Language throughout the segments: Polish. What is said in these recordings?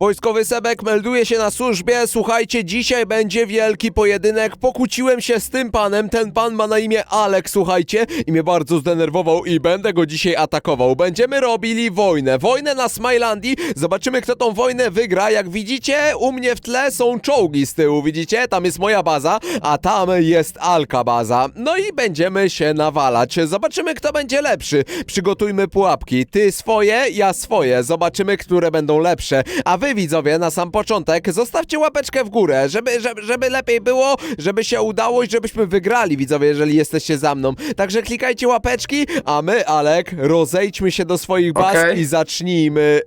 Wojskowy Sebek melduje się na służbie. Słuchajcie, dzisiaj będzie wielki pojedynek. Pokłóciłem się z tym panem. Ten pan ma na imię Alek, słuchajcie, i mnie bardzo zdenerwował i będę go dzisiaj atakował. Będziemy robili wojnę. Wojnę na Smilandii. Zobaczymy, kto tą wojnę wygra. Jak widzicie, u mnie w tle są czołgi z tyłu, widzicie? Tam jest moja baza, a tam jest Alka baza. No i będziemy się nawalać. Zobaczymy, kto będzie lepszy. Przygotujmy pułapki. Ty swoje, ja swoje. Zobaczymy, które będą lepsze. A wy, widzowie, na sam początek zostawcie łapeczkę w górę, żeby, żeby, żeby lepiej było, żeby się udało i żebyśmy wygrali, widzowie, jeżeli jesteście za mną. Także klikajcie łapeczki, a my, Alek, rozejdźmy się do swoich baz Okej. i zacznijmy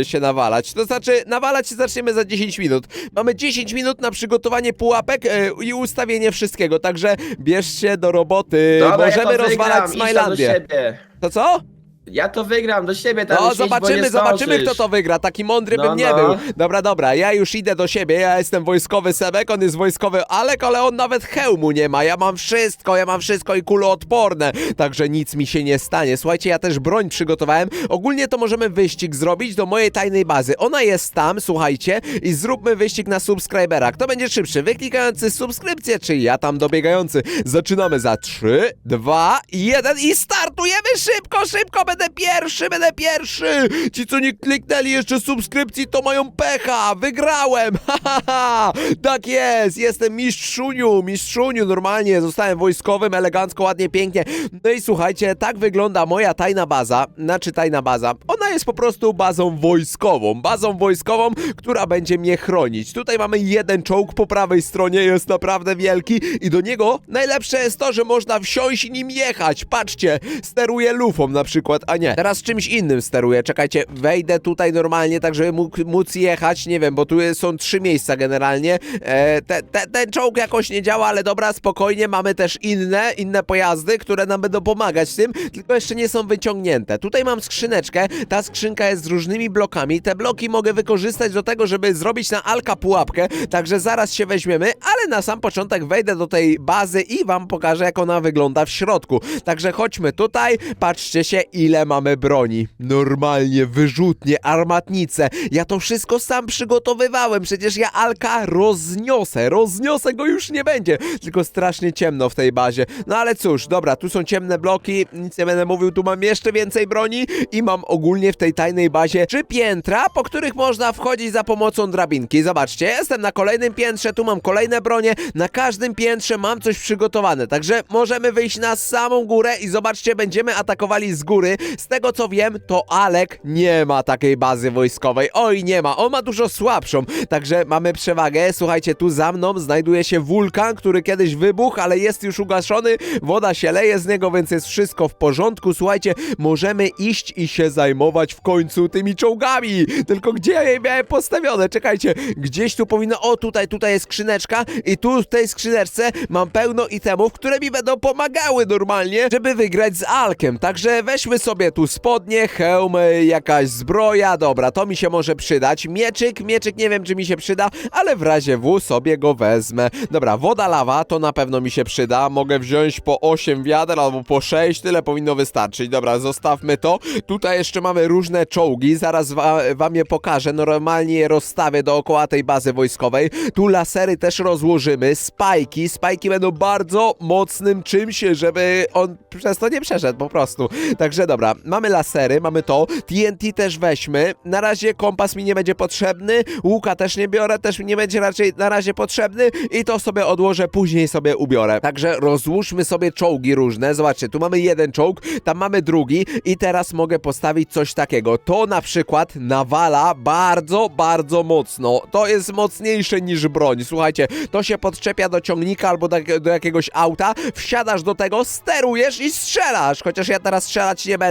e, się nawalać. To znaczy, nawalać się zaczniemy za 10 minut. Mamy 10 minut na przygotowanie pułapek e, i ustawienie wszystkiego, także bierzcie do roboty. Możemy rozwalać siebie. To co? Ja to wygram, do siebie tam No, już idź, bo zobaczymy, nie zobaczymy, zdążysz. kto to wygra. Taki mądry No, bym nie no. był. Dobra, dobra, ja już idę do siebie. Ja jestem wojskowy Sebek, on jest wojskowy Alek, ale on nawet hełmu nie ma. Ja mam wszystko, ja mam wszystko i kuloodporne. Także nic mi się nie stanie. Słuchajcie, ja też broń przygotowałem. Ogólnie to możemy wyścig zrobić do mojej tajnej bazy. Ona jest tam, słuchajcie, i zróbmy wyścig na subskrybera. Kto będzie szybszy? Wy klikający subskrypcję, czy ja tam dobiegający? Zaczynamy za 3, 2, 1 i startujemy szybko, szybko, będę pierwszy, będę pierwszy! Ci, co nie kliknęli jeszcze subskrypcji, to mają pecha! Wygrałem! Ha! Tak jest! Jestem mistrzuniu, mistrzuniu, normalnie zostałem wojskowym, elegancko, ładnie, pięknie. No i słuchajcie, tak wygląda moja tajna baza, znaczy tajna baza. Ona jest po prostu bazą wojskową, bazą wojskową, która będzie mnie chronić. Tutaj mamy jeden czołg po prawej stronie, jest naprawdę wielki i do niego najlepsze jest to, że można wsiąść nim jechać. Patrzcie, steruję lufą na przykład, a nie, teraz czymś innym steruję. Czekajcie, wejdę tutaj normalnie, tak żeby mógł, móc jechać, nie wiem, bo tu są trzy miejsca generalnie. E, te, te, ten czołg jakoś nie działa, ale dobra, spokojnie, mamy też inne, inne pojazdy, które nam będą pomagać w tym, tylko jeszcze nie są wyciągnięte. Tutaj mam skrzyneczkę, ta skrzynka jest z różnymi blokami, te bloki mogę wykorzystać do tego, żeby zrobić na Alka pułapkę, także zaraz się weźmiemy, ale na sam początek wejdę do tej bazy i wam pokażę, jak ona wygląda w środku. Także chodźmy tutaj, patrzcie się, ile mamy broni. Normalnie, wyrzutnie, armatnice. Ja to wszystko sam przygotowywałem, przecież ja Alka rozniosę, rozniosę go już nie będzie, tylko strasznie ciemno w tej bazie. No ale cóż, dobra, tu są ciemne bloki, nic nie będę mówił, tu mam jeszcze więcej broni i mam ogólnie w tej tajnej bazie trzy piętra, po których można wchodzić za pomocą drabinki. Zobaczcie, jestem na kolejnym piętrze, tu mam kolejne bronie, na każdym piętrze mam coś przygotowane, także możemy wyjść na samą górę i zobaczcie, będziemy atakowali z góry. Z tego co wiem, to Alek nie ma takiej bazy wojskowej. Oj, nie ma, on ma dużo słabszą, także mamy przewagę. Słuchajcie, tu za mną znajduje się wulkan, który kiedyś wybuchł, ale jest już ugaszony, woda się leje z niego, więc jest wszystko w porządku. Słuchajcie, możemy iść i się zajmować w końcu tymi czołgami. Tylko gdzie ja je miałem postawione? Czekajcie, gdzieś tu powinno... O, tutaj, tutaj jest skrzyneczka i tu w tej skrzyneczce mam pełno itemów, które mi będą pomagały normalnie, żeby wygrać z Alkiem. Także weźmy sobie tu spodnie, hełm, jakaś zbroja. Dobra, to mi się może przydać. Mieczyk, mieczyk nie wiem, czy mi się przyda, ale w razie W sobie go wezmę. Dobra, woda lawa to na pewno mi się przyda. Mogę wziąć po 8 wiader albo po 6, tyle powinno wystarczyć. Dobra, zostawmy to. Tutaj jeszcze mamy różne czołgi, zaraz wa wam je pokażę. Normalnie je rozstawię dookoła tej bazy wojskowej. Tu lasery też rozłożymy, spajki. Spajki będą bardzo mocnym czymś, żeby on przez to nie przeszedł po prostu. Także dobra, mamy lasery, mamy to. TNT też weźmy. Na razie kompas mi nie będzie potrzebny. Łuka też nie biorę, też mi nie będzie raczej na razie potrzebny. I to sobie odłożę, później sobie ubiorę. Także rozłóżmy sobie czołgi różne. Zobaczcie, tu mamy jeden czołg, tam mamy drugi. I teraz mogę postawić coś takiego. To na przykład nawala bardzo, bardzo mocno. To jest mocniejsze niż broń. Słuchajcie, to się podczepia do ciągnika albo do, do jakiegoś auta, wsiadasz do tego, sterujesz i strzelasz. Chociaż ja teraz strzelać nie będę,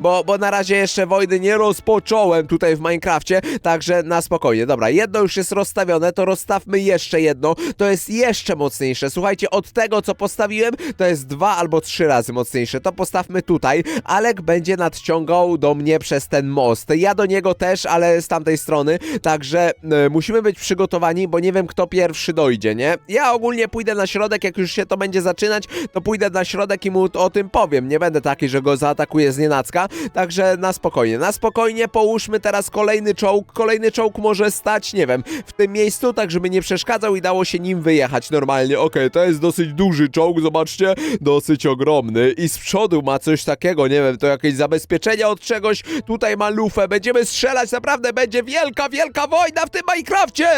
bo, bo na razie jeszcze wojny nie rozpocząłem tutaj w Minecrafcie, także na spokojnie. Dobra, jedno już jest rozstawione, to rozstawmy jeszcze jedno. To jest jeszcze mocniejsze. Słuchajcie, od tego co postawiłem, to jest dwa albo trzy razy mocniejsze. To postawmy tutaj. Alek będzie nadciągał do mnie przez ten most. Ja do niego też, ale z tamtej strony. Także e, musimy być przygotowani, bo nie wiem kto pierwszy dojdzie, nie? Ja ogólnie pójdę na środek, jak już się to będzie zaczynać, to pójdę na środek i mu o tym powiem. Nie będę taki, że go zaatakuję z nienacka, także na spokojnie, na spokojnie połóżmy teraz kolejny czołg, kolejny czołg może stać, nie wiem, w tym miejscu, tak żeby nie przeszkadzał i dało się nim wyjechać normalnie, okej, to jest dosyć duży czołg, zobaczcie, dosyć ogromny. I z przodu ma coś takiego, nie wiem, to jakieś zabezpieczenie od czegoś, tutaj ma lufę, będziemy strzelać, naprawdę będzie wielka, wielka wojna w tym Minecrafcie,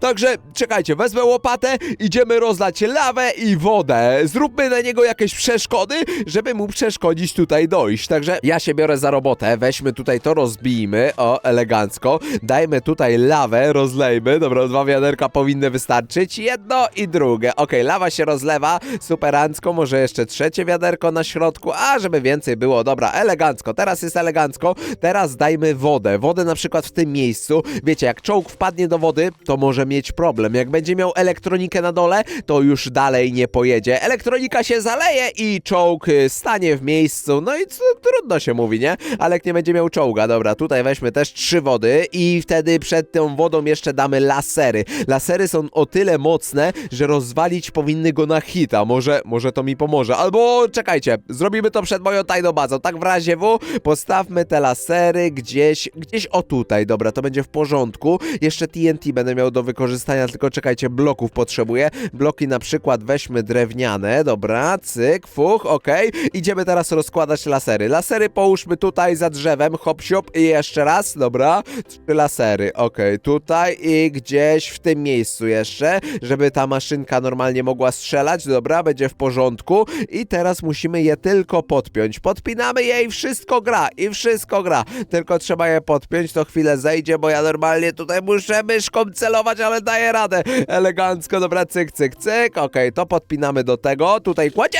także czekajcie, wezmę łopatę, idziemy rozlać lawę i wodę, zróbmy na niego jakieś przeszkody, żeby mu przeszkodzić tutaj dojść, także ja się biorę za robotę, weźmy tutaj to, rozbijmy, o, elegancko, dajmy tutaj lawę, rozlejmy, dobra, dwa wiaderka powinny wystarczyć, jedno i drugie, okej, lawa się rozlewa, superancko, może jeszcze trzecie wiaderko na środku, a żeby więcej było, dobra, elegancko, teraz jest elegancko, teraz dajmy wodę, wodę na przykład w tym miejscu, wiecie, jak czołg wpadnie do wody, to może mieć problem, jak będzie miał elektronikę na dole, to już dalej nie pojedzie, elektronika się zaleje i czołg y, stanie w miejscu, no i co, trudno się mówi, nie? Ale jak nie będzie miał czołga, dobra, tutaj weźmy też trzy wody i wtedy przed tą wodą jeszcze damy lasery. Lasery są o tyle mocne, że rozwalić powinny go na hita, może, może to mi pomoże, albo czekajcie, zrobimy to przed moją tajną bazą, tak w razie W, postawmy te lasery gdzieś, gdzieś o tutaj, dobra, to będzie w porządku, jeszcze TNT będę miał do wykorzystania, tylko czekajcie, bloków potrzebuję, bloki na przykład weźmy drewniane, dobra, cyk, fuch, okej, idziemy teraz rozkładać lasery, lasery połóżmy tutaj za drzewem, hop siop i jeszcze raz, dobra, trzy lasery, okej, tutaj i gdzieś w tym miejscu jeszcze, żeby ta maszynka normalnie mogła strzelać, dobra, będzie w porządku. I teraz musimy je tylko podpiąć, podpinamy je i wszystko gra, i wszystko gra, tylko trzeba je podpiąć, to chwilę zejdzie, bo ja normalnie tutaj muszę myszką celować, ale daję radę, elegancko, dobra, cyk, cyk, cyk, okej, to podpinamy do tego, tutaj kładzie...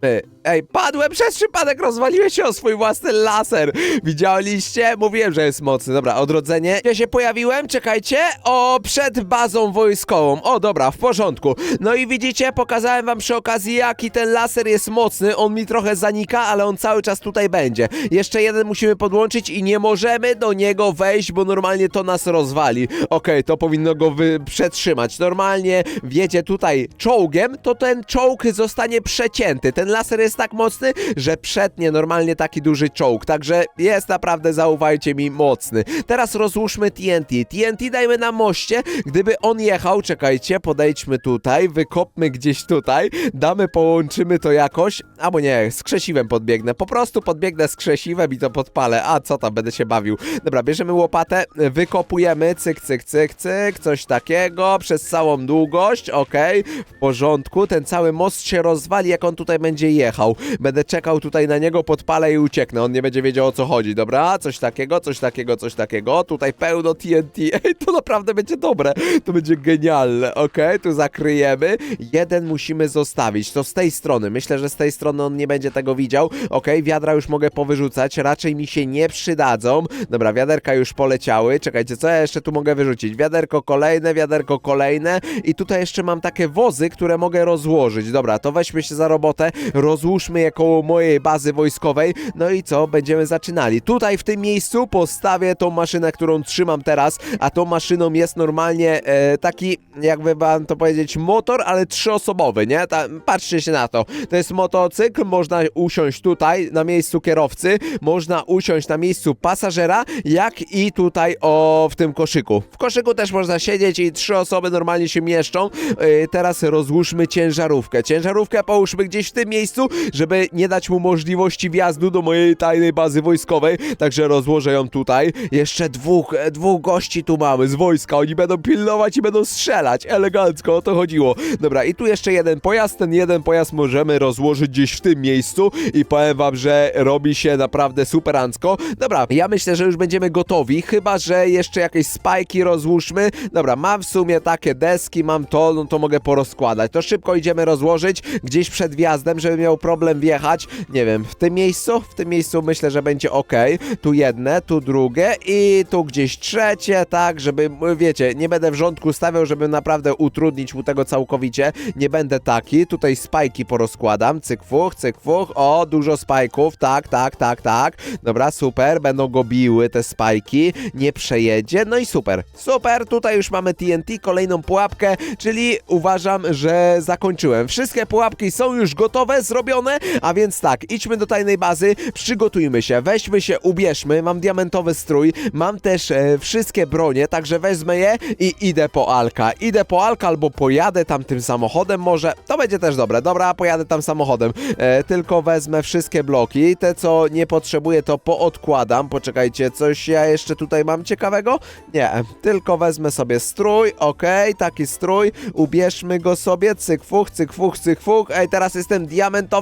Ty, Ej, padłem przez przypadek, rozwaliłem się o swój własny laser. Widzieliście? Mówiłem, że jest mocny. Dobra, odrodzenie. Gdzie się pojawiłem? Czekajcie. O, przed bazą wojskową. O, dobra, w porządku. No i widzicie, pokazałem wam przy okazji, jaki ten laser jest mocny. On mi trochę zanika, ale on cały czas tutaj będzie. Jeszcze jeden musimy podłączyć i nie możemy do niego wejść, bo normalnie to nas rozwali. Okej, to powinno go przetrzymać. Normalnie wjedzie tutaj czołgiem, to ten czołg zostanie przecięty. Ten laser jest tak mocny, że przetnie normalnie taki duży czołg. Także jest naprawdę, zaufajcie mi, mocny. Teraz rozłóżmy TNT. TNT dajmy na moście. Gdyby on jechał, czekajcie, podejdźmy tutaj, wykopmy gdzieś tutaj, damy, połączymy to jakoś, albo nie, z krzesiwem podbiegnę. Po prostu podbiegnę z krzesiwem i to podpalę. A co tam, będę się bawił. Dobra, bierzemy łopatę, wykopujemy, cyk, cyk, cyk, cyk, coś takiego, przez całą długość, okej, w porządku. Ten cały most się rozwali, jak on tutaj będzie jechał. Będę czekał tutaj na niego, podpalę i ucieknę. On nie będzie wiedział o co chodzi, dobra? Coś takiego, coś takiego, coś takiego. Tutaj pełno TNT. Ej, to naprawdę będzie dobre. To będzie genialne, okej? Tu zakryjemy. Jeden musimy zostawić. To z tej strony. Myślę, że z tej strony on nie będzie tego widział. Okej, wiadra już mogę powyrzucać. Raczej mi się nie przydadzą. Dobra, wiaderka już poleciały. Czekajcie, co ja jeszcze tu mogę wyrzucić? Wiaderko kolejne, wiaderko kolejne. I tutaj jeszcze mam takie wozy, które mogę rozłożyć. Dobra, to weźmy się za robotę. Rozłóżmy je koło mojej bazy wojskowej. No i co? Będziemy zaczynali. Tutaj w tym miejscu postawię tą maszynę, którą trzymam teraz, a tą maszyną jest normalnie e, taki, jakby wam to powiedzieć, motor, ale trzyosobowy, nie? Ta, patrzcie się na to. To jest motocykl, można usiąść tutaj na miejscu kierowcy, można usiąść na miejscu pasażera, jak i tutaj o w tym koszyku. W koszyku też można siedzieć i trzy osoby normalnie się mieszczą. E, teraz rozłóżmy ciężarówkę. Ciężarówkę połóżmy gdzieś w tym miejscu, żeby nie dać mu możliwości wjazdu do mojej tajnej bazy wojskowej, także rozłożę ją tutaj. Jeszcze dwóch, e, dwóch gości tu mamy z wojska, oni będą pilnować i będą strzelać, elegancko, o to chodziło. Dobra, i tu jeszcze jeden pojazd, ten jeden pojazd możemy rozłożyć gdzieś w tym miejscu i powiem wam, że robi się naprawdę superancko. Dobra, ja myślę, że już będziemy gotowi, chyba, że jeszcze jakieś spajki rozłóżmy. Dobra, mam w sumie takie deski, mam to, no to mogę porozkładać. To szybko idziemy rozłożyć gdzieś przed wjazdem, żeby miał problem wjechać. Nie wiem, w tym miejscu? W tym miejscu myślę, że będzie ok. Tu jedne, tu drugie i tu gdzieś trzecie, tak, żeby, wiecie, nie będę w rządku stawiał, żeby naprawdę utrudnić mu tego całkowicie. Nie będę taki. Tutaj spajki porozkładam. Cyk fuch, cyk fuch. O, dużo spajków. Tak, tak, tak, tak. Dobra, super. Będą go biły te spajki. Nie przejedzie. No i super. Super. Tutaj już mamy TNT, kolejną pułapkę, czyli uważam, że zakończyłem. Wszystkie pułapki są już gotowe, zrobione zrobione, a więc tak, idźmy do tajnej bazy, przygotujmy się, weźmy się, ubierzmy, mam diamentowy strój, mam też e, wszystkie bronie, także wezmę je i idę po Alka. Idę po Alka albo pojadę tam tym samochodem może, to będzie też dobre, dobra, pojadę tam samochodem, e, tylko wezmę wszystkie bloki, te co nie potrzebuję to poodkładam, poczekajcie, coś ja jeszcze tutaj mam ciekawego? Nie, tylko wezmę sobie strój, okej, taki strój, ubierzmy go sobie, cyk fuch, cyk fuch, ej, teraz jestem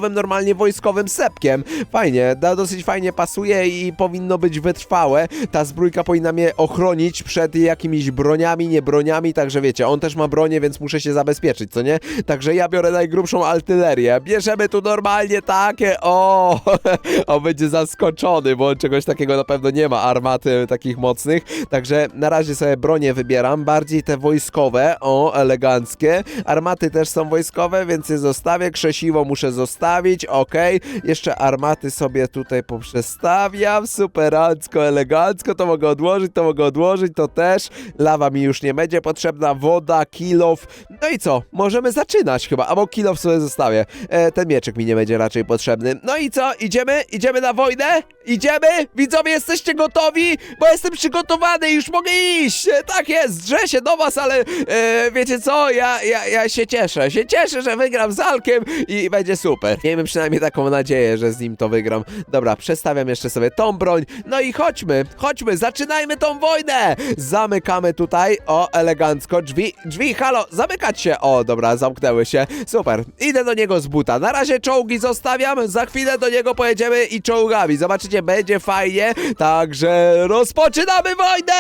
diamentowym, normalnie wojskowym sepkiem, fajnie, da, dosyć fajnie pasuje i powinno być wytrwałe, ta zbrójka powinna mnie ochronić przed jakimiś broniami, nie broniami, także wiecie, on też ma bronię, więc muszę się zabezpieczyć, co nie? Także ja biorę najgrubszą artylerię, bierzemy tu normalnie takie, o, on będzie zaskoczony, bo czegoś takiego na pewno nie ma, armaty takich mocnych, także na razie sobie bronię wybieram, bardziej te wojskowe, o, eleganckie, armaty też są wojskowe, więc je zostawię, krzesiwo muszę zostawić, okej, jeszcze armaty sobie tutaj poprzestawiam, superancko, elegancko, to mogę odłożyć, to mogę odłożyć, to też, lawa mi już nie będzie potrzebna, woda, kilof, no i co, możemy zaczynać chyba, albo kilof sobie zostawię, e, ten mieczek mi nie będzie raczej potrzebny, no i co, idziemy, idziemy na wojnę, idziemy, widzowie jesteście gotowi, bo jestem przygotowany, już mogę iść, e, tak jest, drze się do was, ale e, wiecie co, ja, ja, ja się cieszę, się cieszę, że wygram z Alkiem i będzie super, miejmy przynajmniej taką nadzieję, że z nim to wygram, dobra, przestawiam jeszcze sobie tą broń, no i chodźmy, chodźmy, zaczynajmy tą wojnę, zamykamy tutaj, o, elegancko, drzwi, drzwi, halo, zamykać się, o, dobra, zamknęły się, super, idę do niego z buta, na razie czołgi zostawiam, za chwilę do niego pojedziemy i czołgami, zobaczycie, będzie fajnie, także rozpoczynamy wojnę,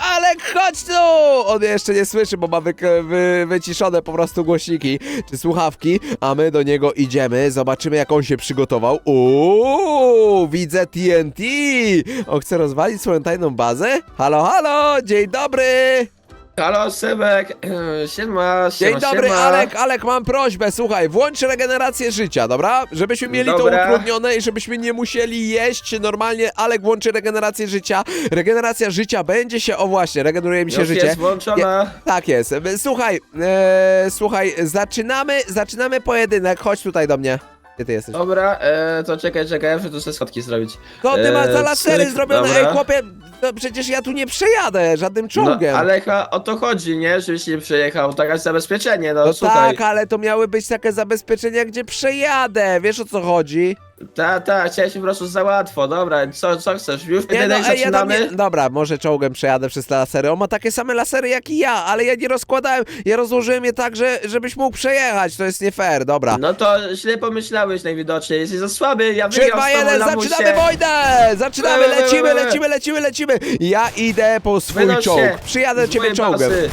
Alek, chodź tu, on jeszcze nie słyszy, bo ma wy, wy, wyciszone po prostu głośniki, czy słuchawki, a my do niego idziemy, zobaczymy jak on się przygotował, uuu, widzę TNT, on chce rozwalić swoją tajną bazę, halo, halo, dzień dobry, Halo, Sebek. Siema, Dzień siema, dobry, siema. Alek, Alek, mam prośbę, słuchaj, włącz regenerację życia, dobra? Żebyśmy mieli to Dobra. utrudnione i żebyśmy nie musieli jeść normalnie, Alek włączy regenerację życia. Regeneracja życia będzie się, o właśnie, regeneruje mi się Już życie. jest włączona. Tak jest. Słuchaj, e, słuchaj, zaczynamy, zaczynamy pojedynek, chodź tutaj do mnie. Gdzie ty jesteś? Dobra, e, to czekaj, czekaj, muszę tu sobie schodki zrobić. Co ty masz za E, lasery cyk, zrobione? dobra. Ej, chłopie, no przecież ja tu nie przejadę żadnym czołgiem. No, ale chyba o to chodzi, nie? Żebyś nie przejechał, takie zabezpieczenie, no, No słuchaj. tak, ale to miały być takie zabezpieczenia, gdzie przejadę. Wiesz o co chodzi? Tak, tak, chciałeś po prostu za łatwo, dobra, co, co chcesz? Już Nie, no, ej, ja tam zaczynamy? nie... Dobra, może czołgiem przejadę przez te lasery. On ma takie same lasery jak i ja, ale ja nie rozkładałem. Ja rozłożyłem je tak, że, żebyś mógł przejechać. To jest nie fair, dobra. No to źle pomyślałeś najwidoczniej, jesteś za słaby, ja 3, wygram 2, z tobą 1, lamusie. zaczynamy wojnę! Zaczynamy, Wy, wy, wy, lecimy, wy. lecimy, lecimy, lecimy! Ja idę po swój Wynoś czołg. się Przyjadę do z ciebie mojej czołgiem. basy.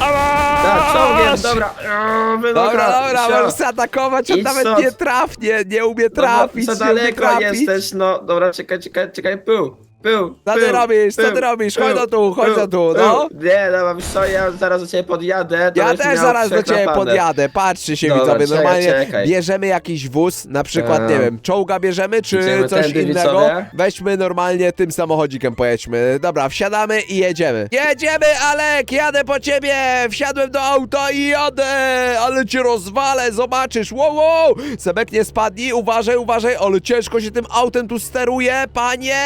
Tak, czołgiem, dobra. Eee, Dobra, dobra, sio. możesz zaatakować, on Idź nawet stąd. nie trafnie, nie umie Dobra, trafić, nie umie trafić. jesteś, no, dobra, czekaj, czekaj, czekaj, pył, pył, Co ty pył, robisz? Co pył, ty robisz? pył, Chodź no tu, chodź pył, no tu, pył. no. Nie, dobra, wiesz co, ja zaraz do ciebie podjadę. to Ja będziesz też miał zaraz do ciebie przeklapane. podjadę, patrzcie się Dobra, widzowie, czekaj, normalnie czekaj. bierzemy jakiś wóz, na przykład, nie wiem, czołga bierzemy, czy Idziemy coś tędy, innego, widzowie? weźmy normalnie tym samochodzikiem pojedźmy, dobra, wsiadamy i jedziemy. Jedziemy, Alek, jadę po ciebie, wsiadłem do auta i jadę, ale cię rozwalę, zobaczysz, wow, wow, Sebek nie spadnij, uważaj, uważaj, ale ciężko się tym autem tu steruje, panie,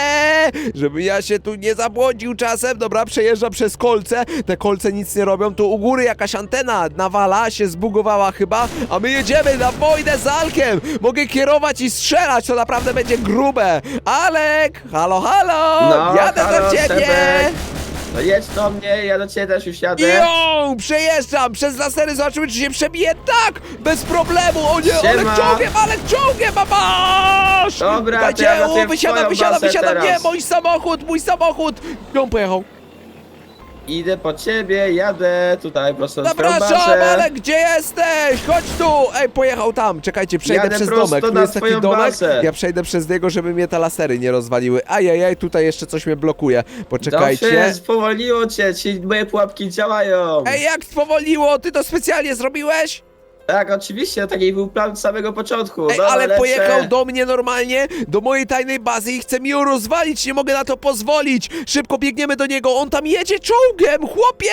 żeby ja się tu nie zabłądził czasem, dobra, przejeżdża przez kolce, te kolce nic nie robią, tu u góry jakaś antena nawala, się zbugowała chyba, a my jedziemy na wojnę z Alkiem, mogę kierować i strzelać, to naprawdę będzie grube, Alek, halo, halo, No, jadę halo, do ciebie, Sebek. No jedź do mnie, ja do ciebie też już jadę. Jo, przejeżdżam, przez lasery zobaczymy, czy się przebije, tak, bez problemu, o nie, Alek Siema. czołgiem, Alek czołgiem, a masz! Dobra, to ja na ciebie wysiadam, twoją wysiadam, nie, teraz. mój samochód, mój samochód, gdzie on pojechał? Idę po ciebie, jadę tutaj swoją Zapraszam, ale gdzie jesteś? Chodź tu! Ej, pojechał tam. Czekajcie, przejdę Jadę przez prosto domek. Tu na jest taki twoją domek. bazę. Ja przejdę przez niego, żeby mnie te lasery nie rozwaliły. Ajajaj, tutaj jeszcze coś mnie blokuje. Poczekajcie. Dobrze, spowolniło cię, ci moje pułapki działają. Ej, jak spowoliło? Ty to specjalnie zrobiłeś? Tak, oczywiście, taki był plan od samego początku. Ej, Dobra, ale lecę. pojechał do mnie normalnie, do mojej tajnej bazy i chce mi ją rozwalić. Nie mogę na to pozwolić. Szybko biegniemy do niego. On tam jedzie czołgiem, chłopie!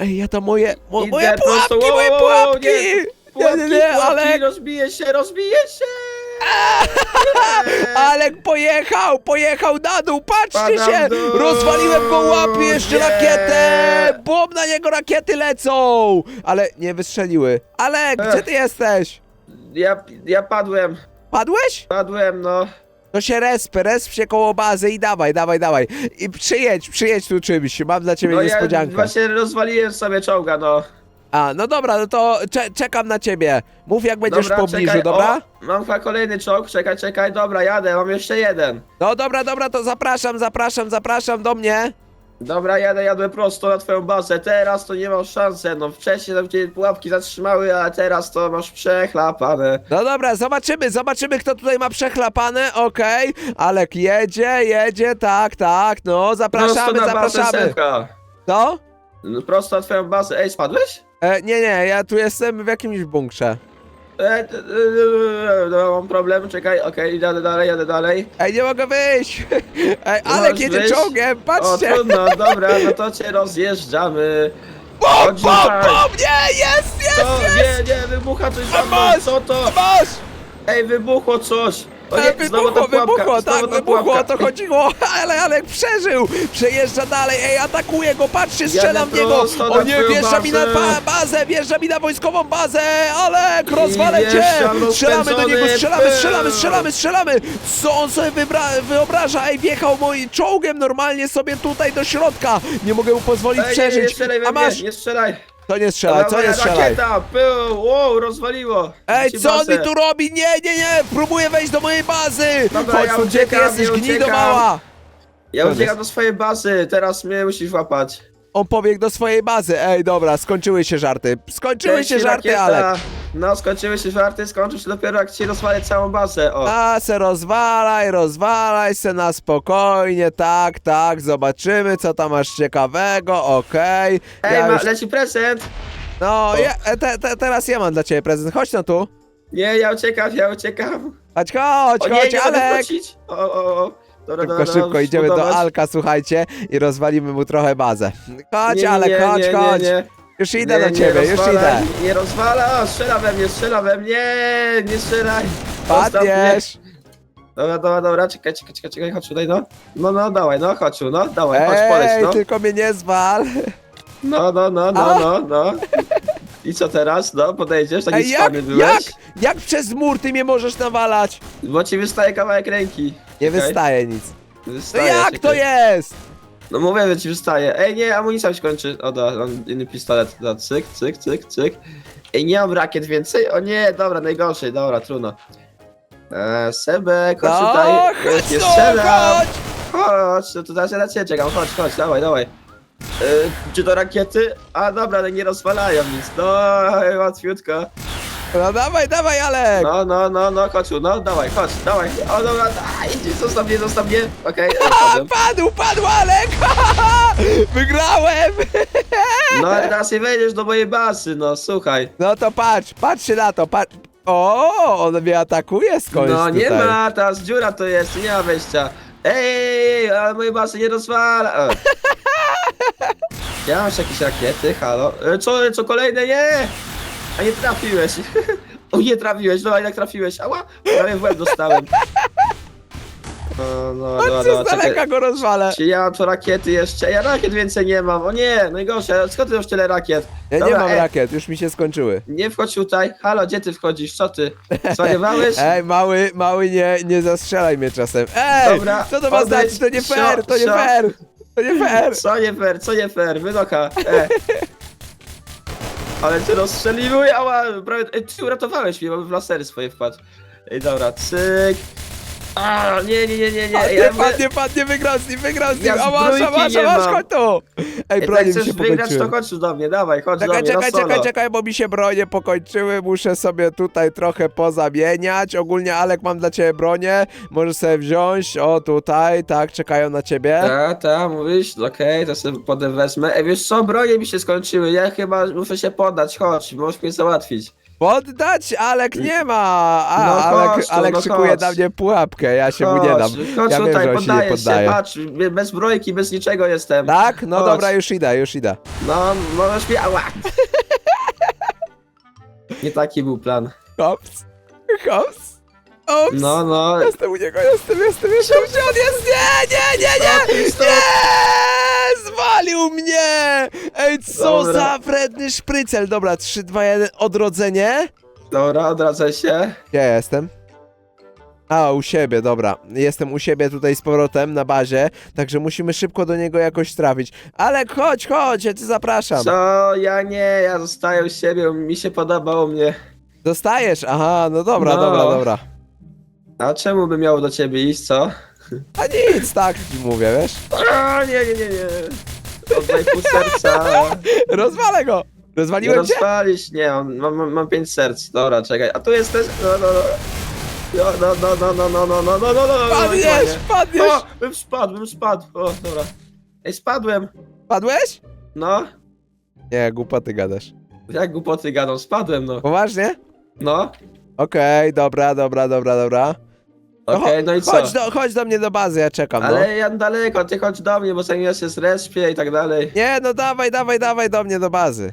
Ej, ja tam moje, mo, Idę moje prosto, pułapki, wow, moje wow, pułapki! nie. Pułapki, nie, nie, pułapki, ale... rozbije się, rozbije się! Alek pojechał, pojechał na dół, patrzcie Padam się! dół. Rozwaliłem go, łapię jeszcze Nie. rakietę! Bum, na niego rakiety lecą! Ale nie wystrzeliły. Alek, gdzie ty jesteś? Ja, ja padłem, Padłeś? padłem, no. To się resp, resp się koło bazy i dawaj, dawaj, dawaj. I przyjedź, przyjedź tu czymś, mam dla ciebie No ja niespodziankę. właśnie rozwaliłem sobie czołga, no. A, no dobra, no to cze czekam na ciebie. Mów jak będziesz w pobliżu, czekaj, dobra? O, mam chyba kolejny czołg, czekaj, czekaj, dobra, jadę, mam jeszcze jeden. No dobra, dobra, to zapraszam, zapraszam, zapraszam do mnie. Dobra, jadę, jadę prosto na twoją bazę, teraz to nie masz szansy, no wcześniej tam cię pułapki zatrzymały, a teraz to masz przechlapane. No dobra, zobaczymy, zobaczymy kto tutaj ma przechlapane, okej. Alek jedzie, jedzie, tak, tak, no zapraszamy, prosto na bazę zapraszamy. Semka. Co? No, Prosto na twoją bazę, ej, spadłeś? E, nie, nie, ja tu jestem w jakimś bunkrze. E, t- e, e, no, mam problem, czekaj, okej, jadę dalej, jadę dalej. Ej, nie mogę wyjść! Ej, Alek możesz jedzie wyjść? czołgiem, O, patrzcie! trudno, dobra, no to cię rozjeżdżamy. Bum, bum, bum, nie, jest, jest, To, jest! nie, nie, wybucha coś za Masz, co to? Masz! Ej, wybuchło coś. O nie, znowu ta wybuchło, pułapka, wybuchło, znowu tak, ta wybuchło, o pułapka. to chodziło, ale Alek przeżył, przejeżdża dalej, ej, atakuje go, patrzcie, strzelam w Jadę niego, prosto o na nie, twoją wjeżdża mi na bazę. ba bazę, wjeżdża mi na wojskową bazę, Alek, rozwalę cię, wjeżdżam strzelamy do niego, rozpędzony, strzelamy, pył. strzelamy, strzelamy, strzelamy, co on sobie wybra- wyobraża, ej, wjechał moim czołgiem normalnie sobie tutaj do środka, nie mogę mu pozwolić Ej, nie, nie, nie przeżyć, strzelaj we a mnie, masz, nie strzelaj. To nie strzelaj, co Dobra, nie strzelaj. Rakieta, pył, wow, rozwaliło. Ej, Ci co on mi tu robi? Nie, nie, nie! Próbuje wejść do mojej bazy! Dobra, Chodź ja tu, gdzie ty uciekam, jesteś, ja gnido uciekam. mała! Ja uciekam do swojej bazy, teraz mnie musisz łapać. On pobiegł do swojej bazy. Ej, dobra, skończyły się żarty. Skończyły Leci się żarty, rakieta. Alek. No, skończyły się żarty, skończył się dopiero jak ci rozwalę całą bazę, o. A se rozwalaj, rozwalaj se na spokojnie, tak, tak, zobaczymy co tam masz ciekawego, okej. Ej, Ja ma, już... leci prezent. No, ja, e, te, te, teraz ja mam dla ciebie prezent, chodź no tu. Nie, ja uciekam, ja uciekam. Chodź, chodź, O nie, chodź, nie mogę Alek! wrócić. O, o, o. Dobra, Szybko, dobra, szybko, muszę idziemy do. Alka, słuchajcie, i rozwalimy mu trochę bazę. Chodź, Nie, Alek, nie, chodź, nie, chodź. Nie, nie. Już idę nie, do ciebie, nie już idę. Nie rozwala, strzela we mnie, strzela we mnie, nie strzelaj. Padniesz. Dobra, dobra, dobra, czekaj, czekaj, czekaj, czekaj, chodź tutaj, no. No, no, dawaj, no, chodź no, dawaj, chodź, poleć, Ej, no. tylko mnie nie zwal. No, no, no, no, no, no. I co teraz? No, podejdziesz, taki Ej, jak, spany byłeś? jak, jak przez mur ty mnie możesz nawalać? Bo ci wystaje kawałek ręki. Nie Czekaj, wystaje nic. No Wystaje, jak czekaj. to jest? No mówię, że ci wystaje. Ej, nie, amunicja mi się kończy. O, da, mam inny pistolet. Da, cyk, cyk, cyk, cyk. Ej, nie mam rakiet więcej? O nie, dobra, najgorszej, dobra, trudno. Eee, Sebek, chodź No, tutaj. chodź tu, strzelam. chodź! Chodź, no to na ciebie czekam, chodź, chodź, dawaj, dawaj. Eee, czy to rakiety? A dobra, ale nie rozwalają nic. No, łatwiutko. No dawaj, dawaj, Alek! No, no, no, no, no, dawaj, chodź, dawaj. O, dobra, idź, zostaw mnie, zostaw mnie. Okej, okay, A, padł, padł, Alek! Wygrałem! No, ale teraz nie wejdziesz do mojej bazy, no, słuchaj. No to patrz, patrzcie na to, patrz. O, on mnie atakuje skądś No nie tutaj. ma, teraz dziura to jest, nie ma wejścia. Ej, ale mojej basy nie rozwala. E. Ja masz jakieś rakiety, halo? E, Co, co kolejne? Nie! A nie trafiłeś. O, nie trafiłeś, no a jak trafiłeś? Ała, prawie w łeb dostałem. No, no, no, Patrzcie, no, z daleka go rozwalę. Czy ja mam tu rakiety jeszcze? Ja rakiet więcej nie mam, o nie, najgorsze, skąd ty masz tyle rakiet? Ja nie Dobra, mam ej, rakiet, już mi się skończyły. Nie wchodź tutaj, halo, gdzie ty wchodzisz, co ty? Zwariowałeś? Ej, mały, mały, nie, nie zastrzelaj mnie czasem. Ej, Dobra, co to ma odejdź, znaczyć? To nie fair, to nie sio. fair. To nie fair. Co nie fair, co nie fair, wynocha, e. Ale ty rozstrzeliwuj, ała, prawie, e, ty uratowałeś mnie, bo w lasery swoje wpadł. Ej, dobra, cyk. A, nie, nie, nie, nie, nie, Padnie, ja mówię- padnie, padnie, wygrał z nim, wygrał z nim. Ja A masz, a zbrojki masz, a nie masz, mam. chodź tu. Ej, Ej, tak bronie mi chcesz się wygrać, to pokończyły. chodź tu do mnie, dawaj, chodź Czekaj, do mnie, czekaj, na solo. czekaj, czekaj, bo mi się bronie pokończyły, muszę sobie tutaj trochę pozamieniać. Ogólnie, Alek, mam dla ciebie bronię, możesz sobie wziąć, o tutaj, tak, czekają na ciebie. Ta, ta, mówisz? Okej, to sobie potem wezmę. Ej, wiesz co, bronie mi się skończyły, ja chyba muszę się poddać, chodź, możesz mnie załatwić. Poddać? Alek nie ma! A, No Alek, chodź tu, Alek no szykuje chodź. na mnie pułapkę, ja się mu nie dam. Chodź, Ja wiem, tutaj, że on się nie poddaję się, poddaje. patrz, bez brojki, bez niczego jestem. Tak? No Chodź. dobra, już idę, już idę. No, możesz mi... Ała! Nie taki był plan. Hops, hops. No, no. Jestem u niego, jestem, jestem, jestem, gdzie on jest? Nie, nie, nie, nie! Nie! Zwalił mnie! Ej, co Dobra. za wredny szprycel. Dobra, 3, 2, 1, odrodzenie. Dobra, odradzaj się. Gdzie ja jestem? A, u siebie, dobra. Jestem u siebie tutaj z powrotem na bazie, także musimy szybko do niego jakoś trafić. Ale chodź, chodź, ja cię zapraszam. Co? Ja nie, ja zostaję u siebie, mi się podobało mnie. Dostajesz? Aha, no dobra, No. dobra, dobra. A czemu by miało do ciebie iść, co? A nic, tak ci mówię, wiesz? A, nie, nie, nie, nie. Oddaj pół serca. Rozwalę go! Nie Rozwaliłem cię? rozpalisz, nie, mam, mam, mam pięć serc. Dobra, czekaj. A tu jesteś? No, no, no. No, no, no, no, no, no, no, no, no, no, no, no, Padniesz, fajnie. padniesz! O, bym spadł, bym spadł. O, dobra. Ej, spadłem. Padłeś? No, Nie, głupoty gadasz. jak głupoty gadam, spadłem, no. Poważnie? No, Okej, dobra, dobra, dobra, dobra. Okej, no i co? Chodź do, chodź do mnie do bazy, ja czekam, no. Ale ja daleko, ty chodź do mnie, bo zanim ja się zrespię i tak dalej. Nie, no dawaj, dawaj, dawaj do mnie do bazy.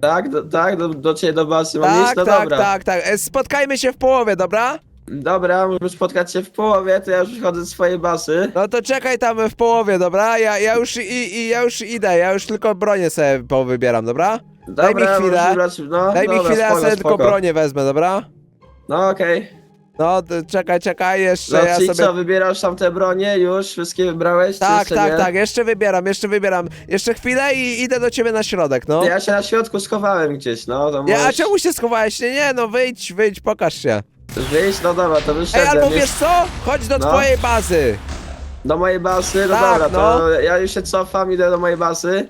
Tak, do, tak, do, do ciebie do basy mam Tak, iść? No tak, dobra. tak, tak. E, Spotkajmy się w połowie, dobra? Dobra, możemy spotkać się w połowie, to ja już wychodzę z swojej basy. No to czekaj tam w połowie, dobra? Ja, ja już i, i ja już idę, ja już tylko bronię sobie powybieram, dobra? Daj mi Dobra, chwilę. wybrać- No, Daj mi dobra, chwilę, ja spoko, sobie tylko spoko. bronię wezmę, dobra? No okej. No, to czekaj, czekaj, jeszcze ja czyli sobie... co, wybierasz tam te bronie już? Wszystkie wybrałeś? czy Tak, jeszcze tak, nie? tak, jeszcze wybieram, jeszcze wybieram. Jeszcze chwilę i idę do ciebie na środek, no. Ja się na środku schowałem gdzieś, no to Nie, a możesz czemu się schowałeś? Nie, nie, no wyjdź, wyjdź, pokaż się. wyjść, no dobra, to Ej, wyszedłem. albo wiesz co? Chodź do No. twojej bazy. Do mojej basy, no Tak, dobra, to no. ja już się cofam, idę do mojej basy.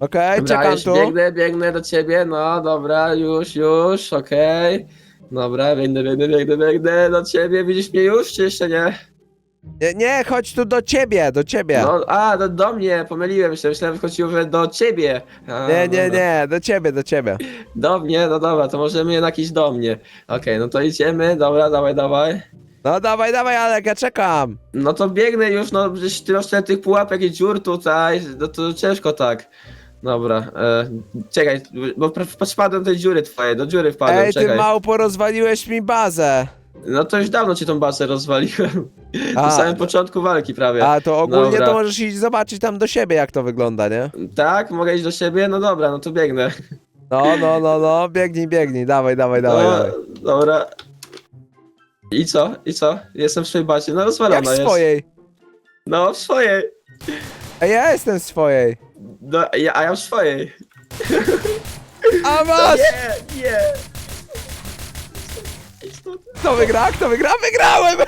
Okej, Dobra, czekam już tu. biegnę, biegnę do ciebie, no dobra, już, już, okej. Dobra, biegnę, biegnę, biegnę, biegnę do ciebie, widzisz mnie już, czy jeszcze nie? Nie, nie, chodź tu do ciebie, do ciebie. No, a, do, do mnie, pomyliłem się, myślałem, że chodziło że do ciebie. A, Nie, nie, dobra. nie, do ciebie, do ciebie. Do mnie, no dobra, to możemy jednak iść do mnie. Okej, no to idziemy, dobra, dawaj, dawaj. No dawaj, dawaj, Alek, ja czekam. No to biegnę już, no przecież ty masz tyle tych pułapek i dziur tutaj, no to ciężko tak. Dobra, e, czekaj, bo pra- spadłem do tej dziury twojej, do dziury wpadłem, Ej, ty czekaj. małpo, rozwaliłeś mi bazę. No to już dawno ci tą bazę rozwaliłem. A. Na samym początku walki prawie. A to ogólnie Dobra. to możesz iść zobaczyć tam do siebie, jak to wygląda, nie? Tak, mogę iść do siebie? No dobra, no to biegnę. No, no, no, no, biegnij, biegnij, dawaj, dawaj, dawaj, no, dawaj. Dobra. I co? I co? Jestem w swojej bazie, no Jak rozwalona w jest. swojej. No w swojej. Ja jestem w swojej. No, ja, a ja w swojej. A masz! nie, nie. Kto wygra? Kto wygra? Wygrałem!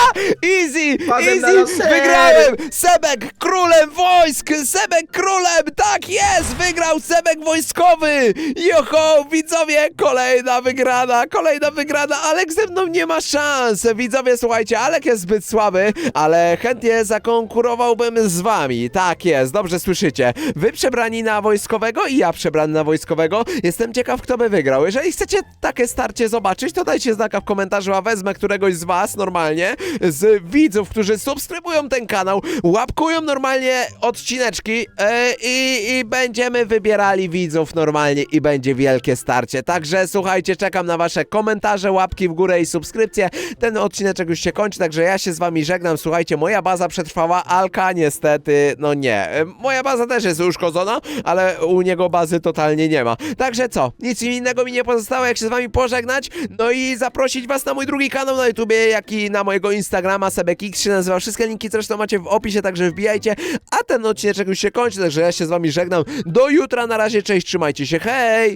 easy! Padłem na easy! Wygrałem! Sebek królem wojsk! Sebek królem! Tak jest! Wygrał Sebek wojskowy! Joho! Widzowie! Kolejna wygrana! Kolejna wygrana! Alek ze mną nie ma szans! Widzowie, słuchajcie, Alek jest zbyt słaby, ale chętnie zakonkurowałbym z wami. Tak jest, dobrze słyszycie. Wy przebrani na wojskowego i ja przebrany na wojskowego. Jestem ciekaw, kto by wygrał. Jeżeli chcecie takie starcie zobaczyć, to dajcie znaka w komentarzu, a wezmę któregoś z was normalnie, z widzów, którzy subskrybują ten kanał, łapkują normalnie odcineczki e, i, i będziemy wybierali widzów normalnie i będzie wielkie starcie. Także słuchajcie, czekam na wasze komentarze, łapki w górę i subskrypcje. Ten odcineczek już się kończy, także ja się z wami żegnam. Słuchajcie, moja baza przetrwała, Alka niestety, no nie. Moja baza też jest uszkodzona, ale u niego bazy totalnie nie ma. Także co, nic innego mi nie pozostało, jak się z wami pożegnać, no i zaprosić was na mój drugi kanał na YouTubie, jak i na mojego Instagrama, SebekX się nazywa. Wszystkie linki zresztą macie w opisie, także wbijajcie. A ten odcineczek już się kończy, także ja się z wami żegnam. Do jutra, na razie, cześć, trzymajcie się, hej!